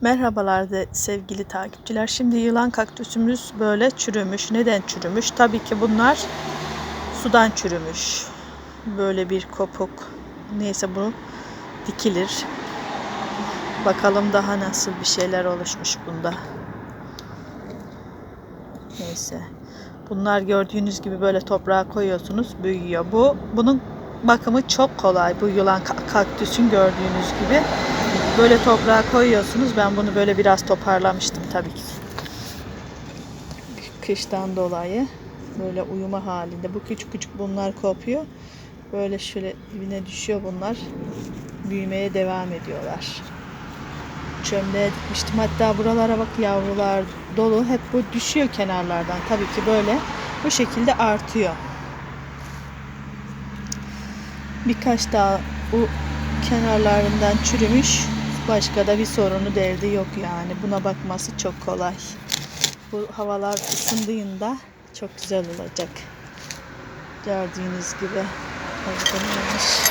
Merhabalar de sevgili takipçiler. Şimdi yılan kaktüsümüz böyle çürümüş. Neden çürümüş? Tabii ki bunlar sudan çürümüş. Böyle bir kopuk. Neyse bu dikilir. Bakalım daha nasıl bir şeyler oluşmuş bunda. Neyse. Bunlar gördüğünüz gibi böyle toprağa koyuyorsunuz, büyüyor. Bu bunun bakımı çok kolay. Bu yılan ka- kaktüsün gördüğünüz gibi. Böyle toprağa koyuyorsunuz. Ben bunu böyle biraz toparlamıştım tabii ki. Kıştan dolayı böyle uyuma halinde. Bu küçük küçük bunlar kopuyor. Böyle şöyle dibine düşüyor bunlar. Büyümeye devam ediyorlar. Çömleğe dikmiştim. Hatta buralara bak yavrular dolu. Hep bu düşüyor kenarlardan. Tabii ki böyle bu şekilde artıyor. Birkaç daha bu kenarlarından çürümüş. Başka da bir sorunu derdi yok yani. Buna bakması çok kolay. Bu havalar ısındığında çok güzel olacak. Gördüğünüz gibi. Olmuş.